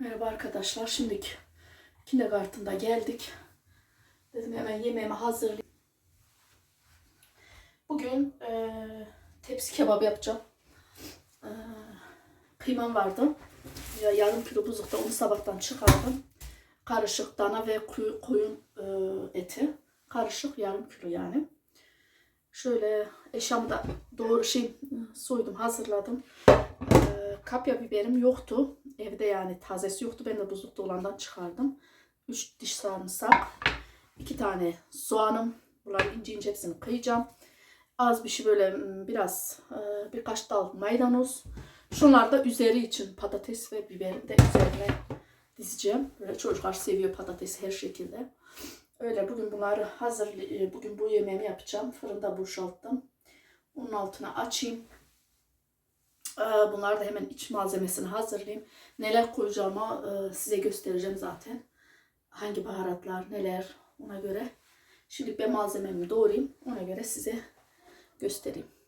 Merhaba arkadaşlar. Şimdi kindergarten'da geldik. Dedim hemen yemeğimi hazırlayayım. Bugün eee, tepsi kebabı yapacağım. Eee, kıymam vardı. Ya, yarım kilo buzlukta onu sabahtan çıkardım. Karışık dana ve koyun eee, eti. Karışık yarım kilo yani. Şöyle eşyamı da doğru şey soydum hazırladım. Eee, kapya biberim yoktu. Evde yani tazesi yoktu. Ben de buzlukta olandan çıkardım. 3 diş sarımsak. 2 tane soğanım. Bunları ince ince hepsini kıyacağım. Az bir şey böyle mm, biraz e, birkaç dal maydanoz. Şunlar da üzeri için patates ve biberi de üzerine dizeceğim. Böyle çocuklar seviyor patatesi her şekilde. Öyle bugün bunları hazır e, bugün bu yemeğimi yapacağım. Fırında boşalttım. Onun altına açayım. Ee, Bunlar da hemen iç malzemesini hazırlayayım. Neler koyacağımı e, size göstereceğim zaten. Hangi baharatlar, neler ona göre. Şimdi ben malzememi doğrayayım. Ona göre size göstereyim.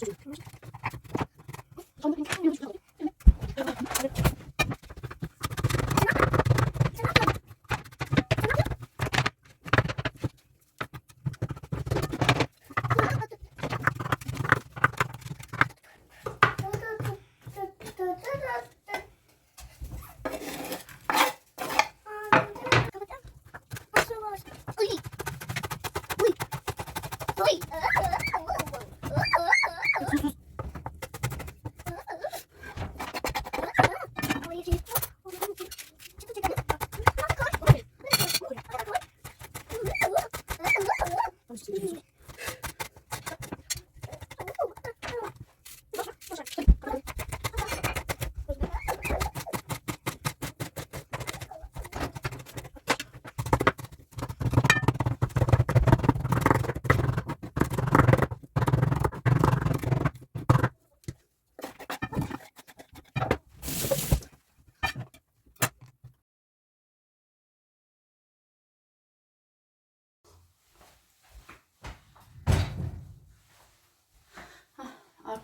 to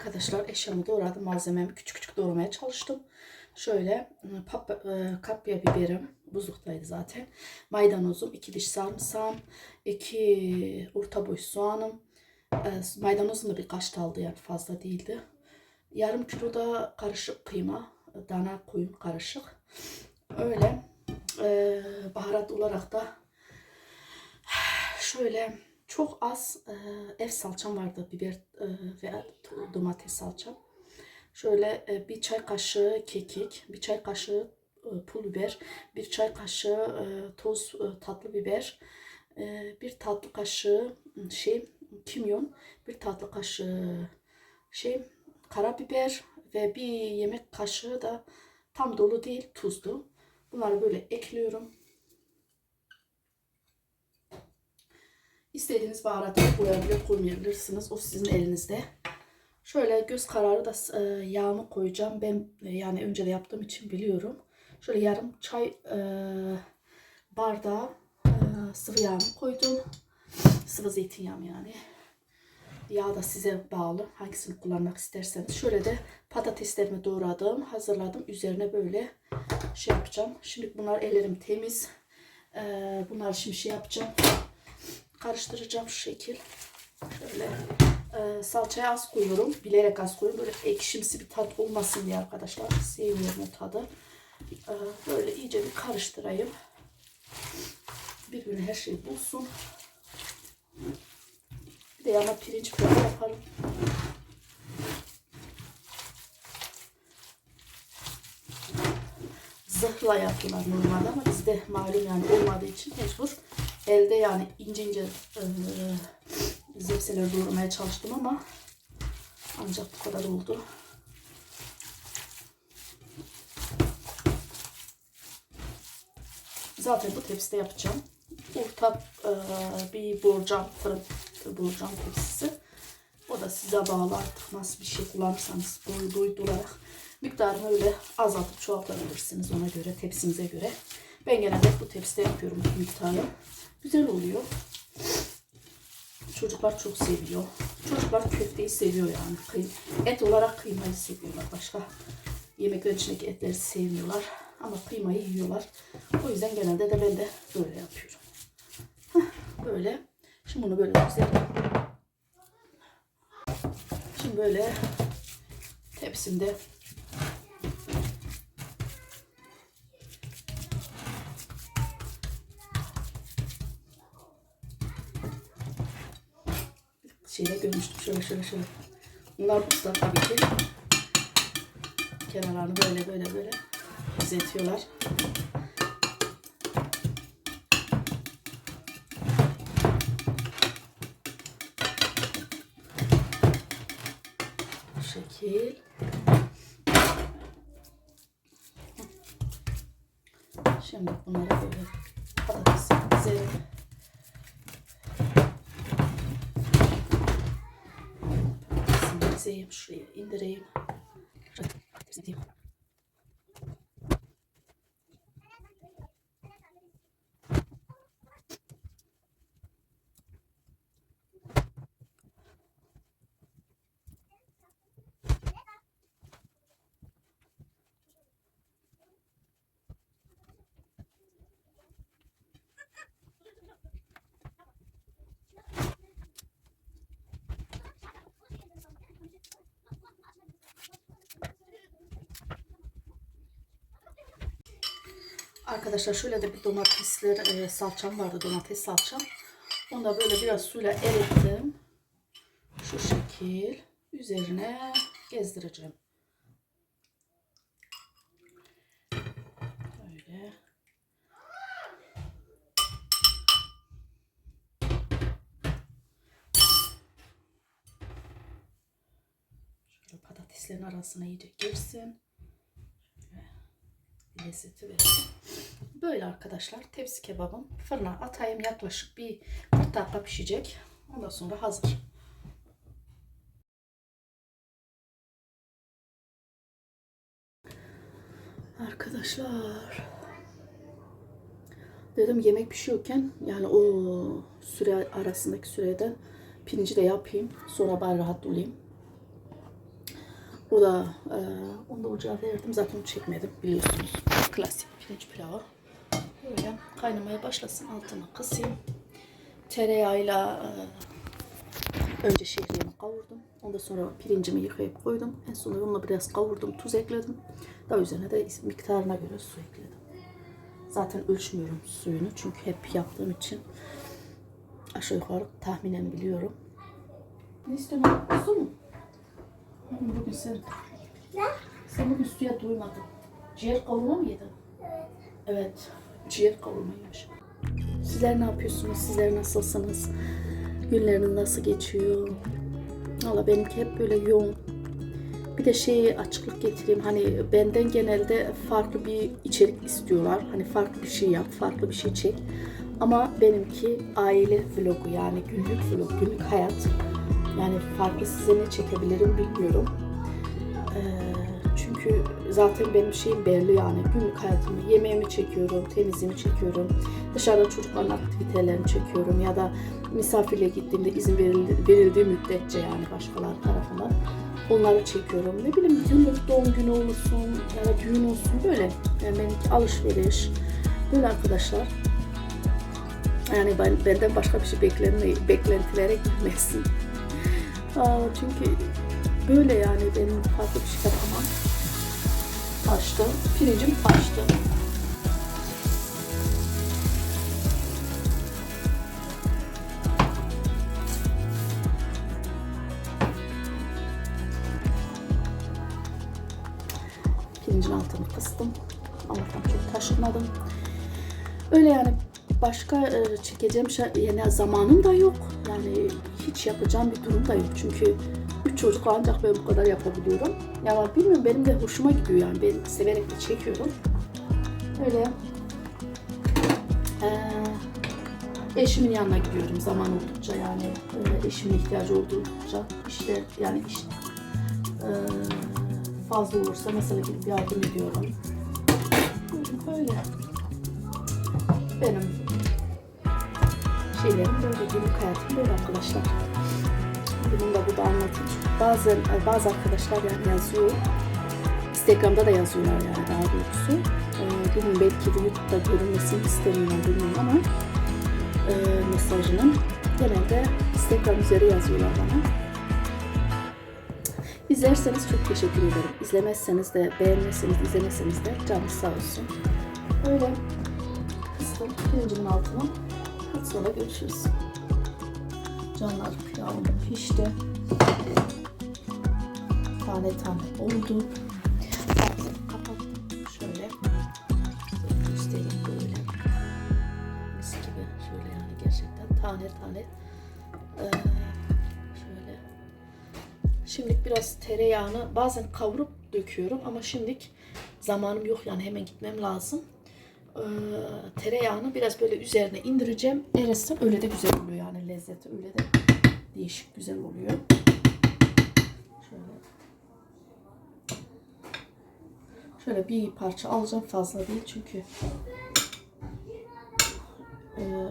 Arkadaşlar eşyamı doğradım. Malzememi küçük küçük doğramaya çalıştım. Şöyle ıı, pap, e, kapya biberim buzluktaydı zaten. Maydanozum, iki diş sarımsağım, iki orta boy soğanım. E, maydanozum da birkaç daldı yani fazla değildi. Yarım kilo da karışık kıyma, dana koyun karışık. Öyle e, baharat olarak da şöyle çok az e, ev salçam vardı. Biber e, ve domates salçam. Şöyle e, bir çay kaşığı kekik, bir çay kaşığı e, pul biber, bir çay kaşığı e, toz e, tatlı biber, e, bir tatlı kaşığı şey kimyon, bir tatlı kaşığı şey karabiber ve bir yemek kaşığı da tam dolu değil tuzlu. Bunları böyle ekliyorum. İstediğiniz baharatı koyabilir, koymayabilirsiniz. O sizin elinizde. Şöyle göz kararı da e, yağımı koyacağım. Ben e, yani önce de yaptığım için biliyorum. Şöyle yarım çay e, bardağı sıvı yağımı koydum. Sıvı zeytinyağım yani. Yağ da size bağlı. Hangisini kullanmak isterseniz. Şöyle de patateslerimi doğradım. Hazırladım. Üzerine böyle şey yapacağım. Şimdi bunlar ellerim temiz. Bunları şimdi şey yapacağım karıştıracağım şu şekil. Şöyle e, salçayı az koyuyorum. Bilerek az koyuyorum. Böyle ekşimsi bir tat olmasın diye arkadaşlar. Sevmiyorum o tadı. E, böyle iyice bir karıştırayım. Birbirine her şey bulsun. Bir de yana pirinç pilavı yaparım. zırhla yapıyorlar normalde ama bizde malum yani olmadığı için mecbur elde yani ince ince e, zepseleri doğramaya çalıştım ama ancak bu kadar oldu. Zaten bu tepside yapacağım. Orta e, bir borcam, fırın borcam tepsisi. O da size bağlı artık nasıl bir şey kullanırsanız boy boy dolarak miktarını öyle azaltıp çoğaltabilirsiniz ona göre, tepsinize göre. Ben genelde bu tepside yapıyorum miktarı. Güzel oluyor. Çocuklar çok seviyor. Çocuklar köfteyi seviyor yani. Et olarak kıymayı seviyorlar. Başka yemeklerin içindeki etleri sevmiyorlar. Ama kıymayı yiyorlar. O yüzden genelde de ben de böyle yapıyorum. Heh, böyle. Şimdi bunu böyle güzel. Şimdi böyle tepsimde şeyle görmüştüm şöyle şöyle şöyle. Bunlar buzlar tabii ki. Kenarlarını böyle böyle böyle düzeltiyorlar. Bu şekil. Şimdi bunları böyle patatesi güzel dizeyim şuraya indireyim. Arkadaşlar şöyle de bir domatesler e, salçam vardı domates salçam. Onu da böyle biraz suyla erittim. Şu şekil üzerine gezdireceğim. Böyle. Şöyle patateslerin arasına iyice girsin. Lezzeti verir. Böyle arkadaşlar tepsi kebabım fırına atayım yaklaşık bir 40 dakika pişecek. Ondan sonra hazır. Arkadaşlar dedim yemek pişiyorken yani o süre arasındaki süreden pirinci de yapayım. Sonra ben rahat olayım. O da e, onu da ocağa verdim. Zaten çekmedim biliyorsunuz. Klasik pirinç pilavı. Böyle kaynamaya başlasın. Altını kısayım. Tereyağıyla e, önce şehriyemi kavurdum. Ondan sonra pirincimi yıkayıp koydum. En sonunda onunla biraz kavurdum. Tuz ekledim. Daha üzerine de miktarına göre su ekledim. Zaten ölçmüyorum suyunu. Çünkü hep yaptığım için aşağı yukarı tahminen biliyorum. Ne istiyorsun? Su mu? Bugün, bugün sen... Sen bugün suya doymadın. Ciğer kavurma mı yedin? Evet. Ciğer kavurmaymış. Sizler ne yapıyorsunuz? Sizler nasılsınız? Günleriniz nasıl geçiyor? Valla benimki hep böyle yoğun. Bir de şeyi açıklık getireyim. Hani benden genelde farklı bir içerik istiyorlar. Hani farklı bir şey yap, farklı bir şey çek. Ama benimki aile vlogu yani günlük vlog, günlük hayat. Yani farklı size ne çekebilirim bilmiyorum. Ee, çünkü zaten benim şeyim belli yani günlük hayatımı, yemeğimi çekiyorum, temizliğimi çekiyorum. Dışarıda çocukların aktivitelerini çekiyorum ya da misafirle gittiğimde izin verildi, verildiği müddetçe yani başkaları tarafından onları çekiyorum. Ne bileyim yıllık doğum günü olsun ya da düğün olsun böyle. Yani benimki alışveriş. Böyle arkadaşlar. Yani ben, benden başka bir şey beklenmeyin, beklentilere girmesin. Çünkü böyle yani benim farklı bir şey yapamam. Taştı. Pirincim taştı. Pirincin altını kıstım. Allah'tan çok taşınmadım. Öyle yani başka e, çekeceğim şey yani zamanım da yok. Yani hiç yapacağım bir durum da yok. Çünkü üç çocukla ancak ben bu kadar yapabiliyorum. Ya bilmiyorum benim de hoşuma gidiyor yani. Ben severek de çekiyorum. Öyle. Ee, eşimin yanına gidiyorum zaman oldukça yani e, eşimin ihtiyacı oldukça işte yani iş e, fazla olursa mesela gidip yardım ediyorum. Böyle. Benim şeylerim böyle günlük hayatım böyle arkadaşlar. Bunu da burada anlatayım. Bazen bazı arkadaşlar yani yazıyor. Instagram'da da yazıyorlar yani daha doğrusu. Ee, bilmiyorum belki de YouTube'da görünmesini istemiyorum bilmiyorum ama e, mesajının genelde Instagram üzeri yazıyorlar bana. İzlerseniz çok teşekkür ederim. İzlemezseniz de, beğenmezseniz, izlemezseniz de canınız sağ olsun. Öyle kıstım pirincimin altına. Sonra görüşürüz. Canlar yağım pişti. Tane tane oldu. Kapattım. Şöyle. Göstereyim böyle. Mis gibi. Şöyle yani gerçekten tane tane. Ee, şöyle. Şimdilik biraz tereyağını bazen kavurup döküyorum ama şimdilik zamanım yok yani hemen gitmem lazım. Ee, tereyağını biraz böyle üzerine indireceğim. Erirse öyle de güzel oluyor yani lezzeti öyle de değişik güzel oluyor. Şöyle. Şöyle bir parça alacağım fazla değil çünkü ee,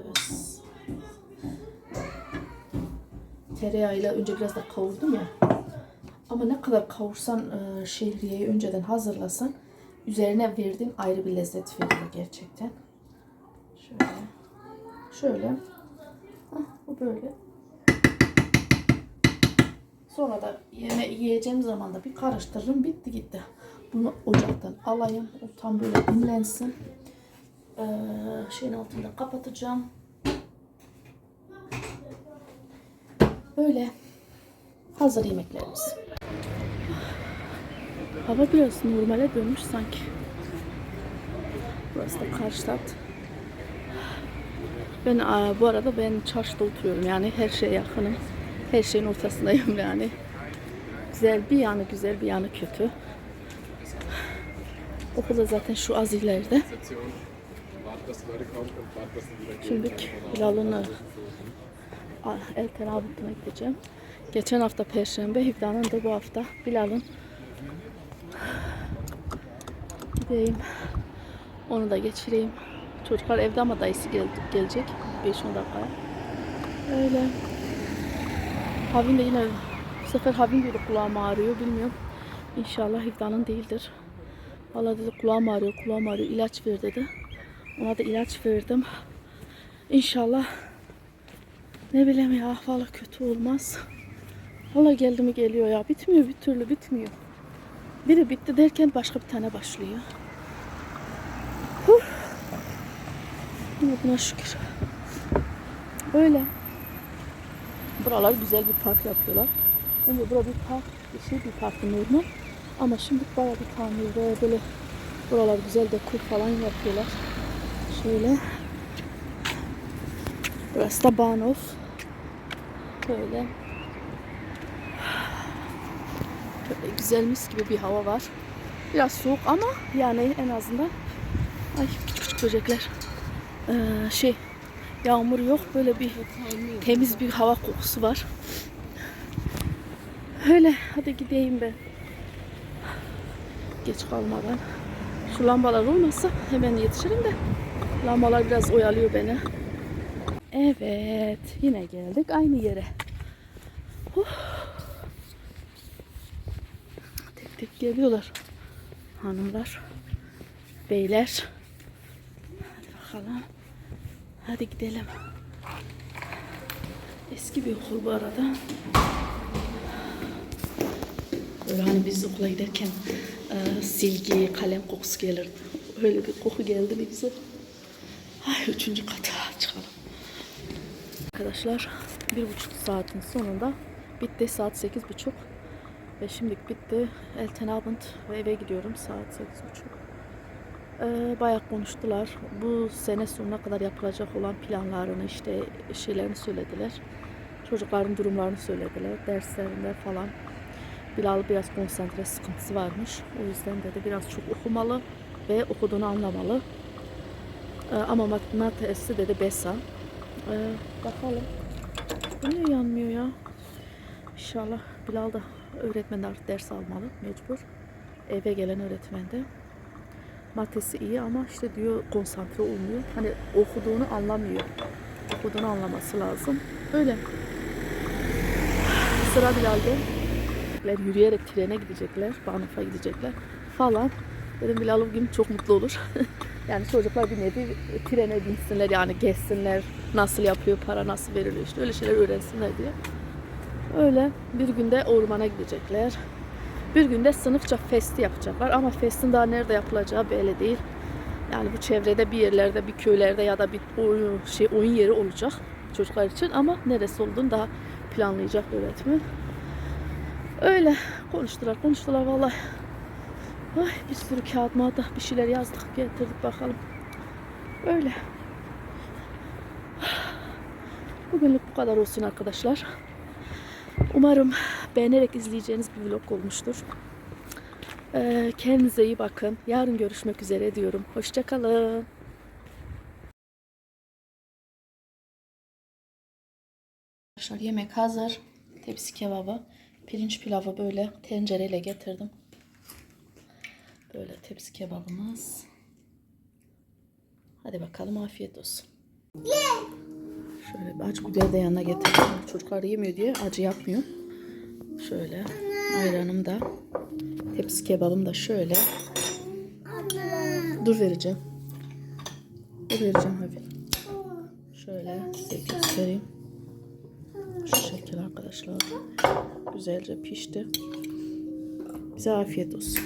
tereyağıyla önce biraz da kavurdum ya. Ama ne kadar kavursan e, şehriyeyi önceden hazırlasan üzerine verdiğin ayrı bir lezzet veriyor gerçekten. Şöyle. Şöyle. Hah, bu böyle. Sonra da yeme yiyeceğim zaman da bir karıştırırım. Bitti gitti. Bunu ocaktan alayım. O tam böyle dinlensin. Ee, şeyin altında kapatacağım. Böyle hazır yemeklerimiz. Hava biraz normale dönmüş sanki. Burası da Karşılat. Ben bu arada ben çarşıda oturuyorum yani her şeye yakınım. Her şeyin ortasındayım yani. Güzel bir yanı güzel bir yanı kötü. Okul da zaten şu az ileride. Şimdi Hilal'ın a- el tenabutuna gideceğim. Geçen hafta Perşembe, Hivda'nın da bu hafta Bilal'ın. Gideyim. Onu da geçireyim. Çocuklar evde ama dayısı gel gelecek. 5-10 dakikaya. Öyle. Havin de yine bu sefer Havin dedi kulağım ağrıyor bilmiyorum. İnşallah Hivda'nın değildir. Valla dedi kulağım ağrıyor, kulağım ağrıyor. ilaç ver dedi. Ona da ilaç verdim. İnşallah ne bileyim ya valla kötü olmaz. Valla geldi mi geliyor ya. Bitmiyor bir türlü bitmiyor. Biri bitti derken başka bir tane başlıyor. Huh. Buna şükür. Böyle. Buralar güzel bir park yapıyorlar. Önce bura bir park, bir şey bir park normal. Ama şimdi bayağı bir tamir böyle buralar güzel dekor falan yapıyorlar. Şöyle. Burası da Bahnhof. Böyle. Böyle güzel mis gibi bir hava var. Biraz soğuk ama yani en azından ay küçük küçük böcekler. Ee, şey yağmur yok böyle bir temiz bir hava kokusu var. Öyle hadi gideyim ben. Geç kalmadan. Şu lambalar olmasa hemen yetişirim de. Lambalar biraz oyalıyor beni. Evet, yine geldik aynı yere. Huh. Geliyorlar hanımlar, beyler. Hadi bakalım. Hadi gidelim. Eski bir okul bu arada. Böyle hani biz okula giderken e, silgi, kalem kokusu gelirdi. Öyle bir koku geldi ne güzel. Ay üçüncü kata çıkalım. Arkadaşlar bir buçuk saatin sonunda bitti saat sekiz buçuk. Ve şimdilik bitti. Eltenabend ve eve gidiyorum saat sekiz buçuk. Ee, bayağı konuştular. Bu sene sonuna kadar yapılacak olan planlarını işte şeylerini söylediler. Çocukların durumlarını söylediler. Derslerinde falan. Bilal biraz konsantre sıkıntısı varmış. O yüzden dedi biraz çok okumalı ve okuduğunu anlamalı. Ee, ama matematiği dedi BESA. Ee, bakalım. Bu niye yanmıyor ya? İnşallah Bilal da öğretmenden artık ders almalı mecbur. Eve gelen öğretmen de. Matesi iyi ama işte diyor konsantre olmuyor. Hani okuduğunu anlamıyor. Okuduğunu anlaması lazım. Öyle. Sıra Bilal'de. Gidecekler, Yürüyerek trene gidecekler. Banıfa gidecekler falan. Dedim Bilal bugün çok mutlu olur. yani çocuklar bir nevi trene binsinler yani gezsinler. Nasıl yapıyor, para nasıl veriliyor işte öyle şeyler öğrensinler diye. Öyle bir günde ormana gidecekler. Bir günde sınıfça festi yapacaklar ama festin daha nerede yapılacağı belli değil. Yani bu çevrede bir yerlerde, bir köylerde ya da bir oyun, şey oyun yeri olacak çocuklar için ama neresi olduğunu daha planlayacak öğretmen. Öyle konuştular, konuştular vallahi. Ay bir sürü kağıt mağda bir şeyler yazdık, getirdik bakalım. Öyle. Bugünlük bu kadar olsun arkadaşlar. Umarım beğenerek izleyeceğiniz bir vlog olmuştur. Ee, kendinize iyi bakın. Yarın görüşmek üzere diyorum. Hoşçakalın. Arkadaşlar yemek hazır. Tepsi kebabı. Pirinç pilavı böyle tencereyle getirdim. Böyle tepsi kebabımız. Hadi bakalım afiyet olsun. Şöyle bir acı biber de yanına getirdim. Çocuklar yemiyor diye acı yapmıyor. Şöyle ayranım da tepsi kebabım da şöyle. Dur vereceğim. Dur vereceğim hadi. Şöyle size göstereyim. Şu şekil arkadaşlar. Güzelce pişti. Bize afiyet olsun.